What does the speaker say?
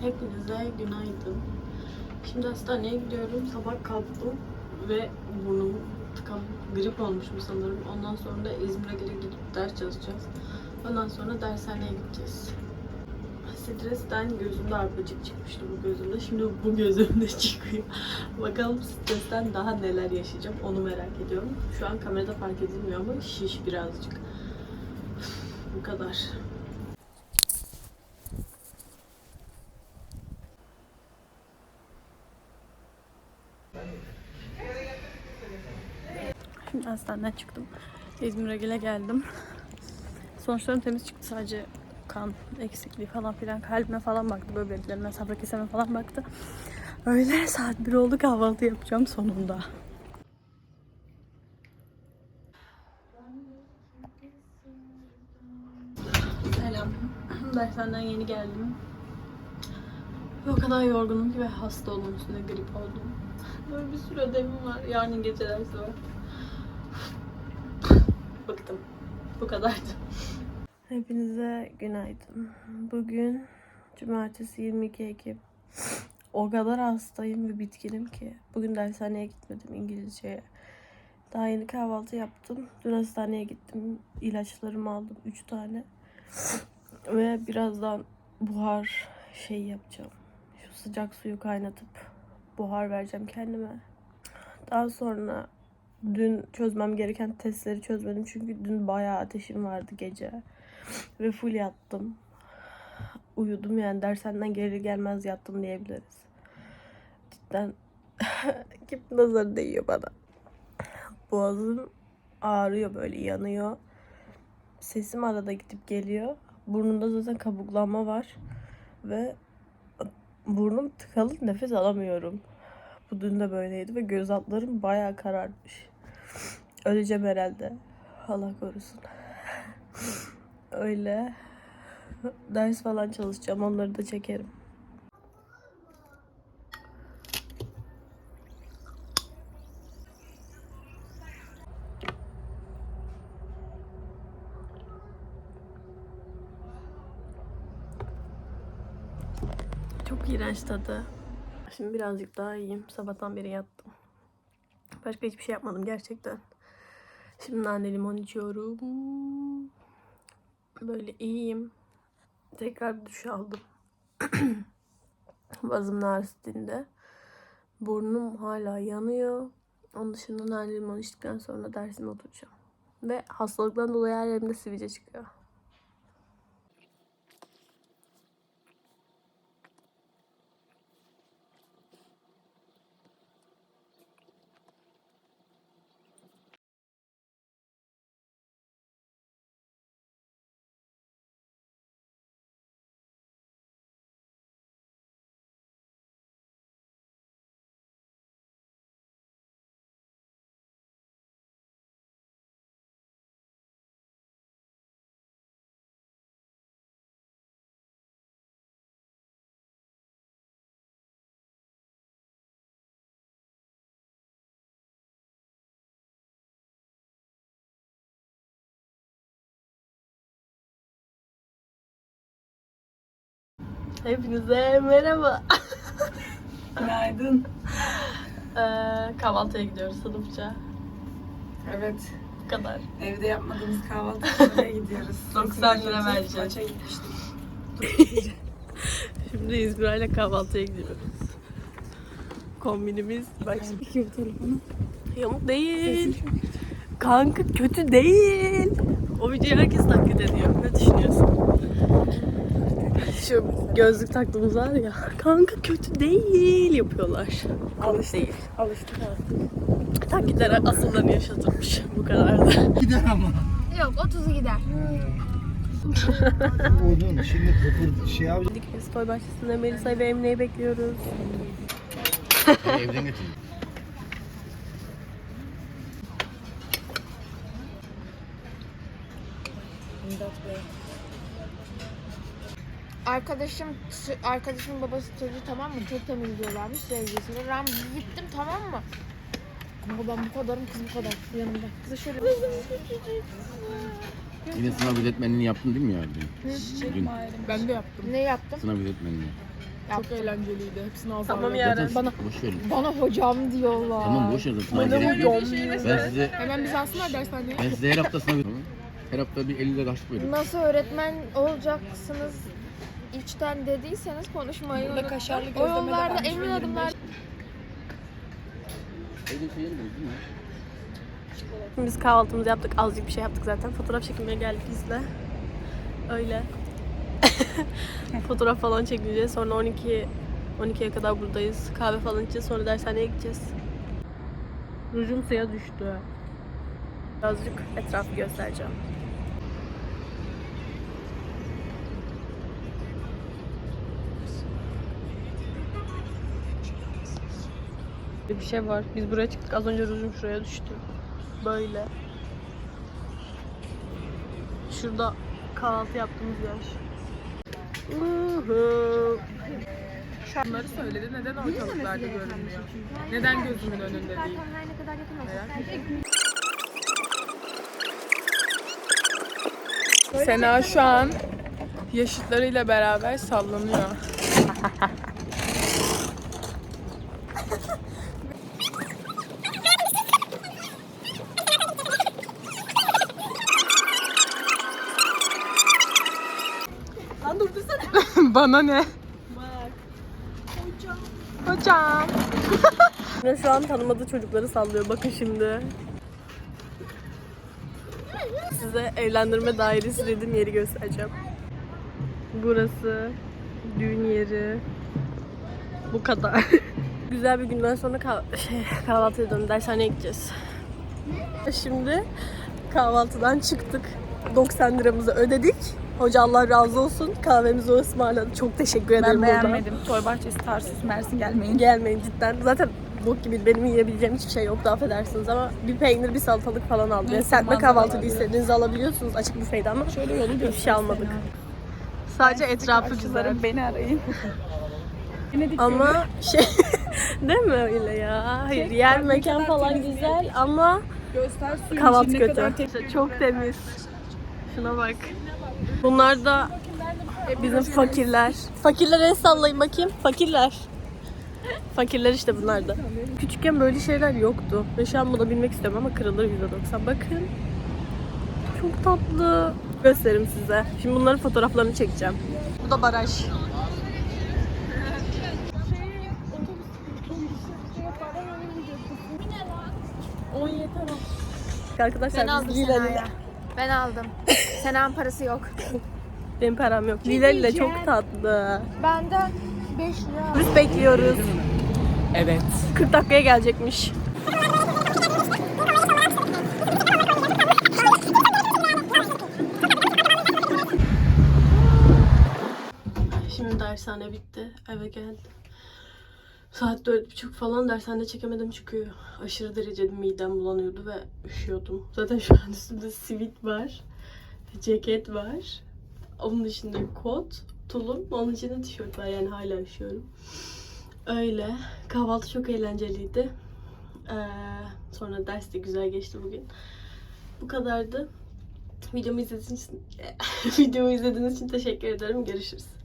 Hepinize günaydın. Şimdi hastaneye gidiyorum. Sabah kalktım ve burnum tıkan, grip olmuşum sanırım. Ondan sonra da İzmir'e geri gidip ders çalışacağız. Ondan sonra dershaneye gideceğiz. Stresten gözümde arpacık çıkmıştı bu gözümde. Şimdi bu gözümde çıkıyor. Bakalım stresten daha neler yaşayacağım onu merak ediyorum. Şu an kamerada fark edilmiyor ama şiş birazcık. bu kadar. Şimdi hastaneden çıktım. İzmir'e gele geldim. Sonuçlarım temiz çıktı. Sadece kan eksikliği falan filan kalbime falan baktı. Böbreklerime, safra keseme falan baktı. Öyle saat 1 oldu kahvaltı yapacağım sonunda. Selam. Dershaneden yeni geldim. Ve o kadar yorgunum ki ve hasta oldum üstüne grip oldum. Böyle bir sürü ödevim var. Yarın gece dersi. Bıktım. Bu kadardı. Hepinize günaydın. Bugün cumartesi 22 Ekim. O kadar hastayım ve bitkinim ki. Bugün dershaneye gitmedim İngilizceye. Daha yeni kahvaltı yaptım. Dün hastaneye gittim. İlaçlarımı aldım 3 tane. Ve birazdan buhar şey yapacağım. Şu sıcak suyu kaynatıp buhar vereceğim kendime. Daha sonra dün çözmem gereken testleri çözmedim çünkü dün bayağı ateşim vardı gece. Ve full yattım. Uyudum yani dershaneden geri gelmez yattım diyebiliriz. Cidden kim nazarı değiyor bana. Boğazım ağrıyor böyle yanıyor. Sesim arada gidip geliyor. Burnumda zaten kabuklanma var. Ve burnum tıkalı nefes alamıyorum. Bu dün de böyleydi ve göz altlarım bayağı kararmış. Öleceğim herhalde. Allah korusun. Öyle. Ders falan çalışacağım. Onları da çekerim. Çok iğrenç tadı. Şimdi birazcık daha iyiyim. Sabahtan beri yattım. Başka hiçbir şey yapmadım gerçekten. Şimdi nane limon içiyorum. Böyle iyiyim. Tekrar duş aldım. Bazım ağrısı. Burnum hala yanıyor. Onun dışında nane limon içtikten sonra dersime oturacağım. Ve hastalıktan dolayı her yerimde sivilce çıkıyor. Hepinize merhaba. Günaydın. Ee, kahvaltıya gidiyoruz sınıfça. Evet. Bu kadar. Evde yapmadığımız kahvaltıya gidiyoruz. 90 lira vereceğiz. Maça gitmiştik. Şimdi İzmir'le kahvaltıya gidiyoruz. Kombinimiz bak şimdi telefonu. yamuk değil. Kanka kötü değil. O videoyu herkes taklit ediyor. Ne düşünüyorsun? Şu gözlük taktığımız var ya. Kanka kötü değil yapıyorlar. Değil. Alıştık artık. Taklitlere asıllarını yaşatırmış. Bu kadar da. Gider ama. Yok 30'u gider. Odun şimdi kıpır şey yapacak. Dikmes Toy Bahçesi'nde Melisa ve Emine'yi bekliyoruz. Evden getir. Arkadaşım, arkadaşımın babası çocuğu tamam mı? Çok temizliyorlarmış sevgilisini. Ben gittim tamam mı? Ama ben bu kadarım kız bu kadar yanımda. Kızı şöyle Yine sınav öğretmenliğini yaptın değil mi ya? Dün Ben de yaptım. Ne yaptım? sınav öğretmenliği. Çok eğlenceliydi. Hepsini az Tamam aldım. Bana- boş verin. Bana hocam diyorlar. Tamam boş verin. Sınav Bana gerek yok. hocam. Ben size, Hemen bizi alsınlar dershaneye. ben size her hafta sınav. Her hafta bir 50 lira harçlık veriyorum. Nasıl öğretmen olacaksınız içten dediyseniz konuşmayı Burada kaşarlı O gözleme de yollarda varmış emin adımlar. Şey değil mi? Biz kahvaltımızı yaptık. Azıcık bir şey yaptık zaten. Fotoğraf çekmeye geldik bizle. Öyle. Fotoğraf falan çekeceğiz. Sonra 12 12'ye kadar buradayız. Kahve falan içeceğiz. Sonra dershaneye gideceğiz. Rujum suya düştü. Birazcık etrafı göstereceğim. Bir şey var. Biz buraya çıktık. Az önce rujum şuraya düştü. Böyle. Şurada kahvaltı yaptığımız yer. Bunları söyledi. Neden ortalıklarda görünmüyor? Neden gözümün önünde değil? Sena şu an yaşıtlarıyla beraber sallanıyor. Bana ne? Bak. Hocam. Yine şu an tanımadığı çocukları sallıyor. Bakın şimdi. Size evlendirme dairesi dediğim yeri göstereceğim. Burası düğün yeri. Bu kadar. Güzel bir günden sonra kah- şey, kahvaltıya dönüp dershaneye gideceğiz. Şimdi kahvaltıdan çıktık. 90 liramızı ödedik. Hoca Allah razı olsun. Kahvemizi o ısmarladı. Çok teşekkür ederim. Ben beğenmedim. Toy bahçesi Tarsus Mersin gelmeyin. Gelmeyin cidden. Zaten bok gibi benim yiyebileceğim hiçbir şey yoktu affedersiniz ama bir peynir bir salatalık falan aldım. Yani serpme kahvaltı istediğinizi alabiliyorsunuz açık büfeyde ama Şöyle yolu hiçbir şey almadık. Sadece etrafı güzel. Beni arayın. Ama şey değil mi öyle ya? Hayır yer mekan falan güzel ama göster suyun kahvaltı kötü. çok temiz. Şuna bak. Bunlar da bizim fakirler. Fakirler el sallayın bakayım. Fakirler. Fakirler işte bunlar da. Küçükken böyle şeyler yoktu. Ve şu an bunu bilmek istiyorum ama kırılır %90. Bakın. Çok tatlı. Göstereyim size. Şimdi bunların fotoğraflarını çekeceğim. Bu da baraj. Arkadaşlar biz aldım Lila ile Sena'ya. Ben aldım. Sena'nın parası yok. benim param yok. Lila ile çok tatlı. Benden 5 lira. Biz bekliyoruz. Evet. 40 dakikaya gelecekmiş. Şimdi dershane bitti. Eve geldim. Saat dört buçuk falan dershanede çekemedim çünkü aşırı derecede midem bulanıyordu ve üşüyordum. Zaten şu an üstümde sivit var. Ceket var. Onun dışında kot, tulum. Onun içinde tişört var yani hala üşüyorum. Öyle. Kahvaltı çok eğlenceliydi. Ee, sonra ders de güzel geçti bugün. Bu kadardı. Videomu izlediğiniz için, videomu izlediğiniz için teşekkür ederim. Görüşürüz.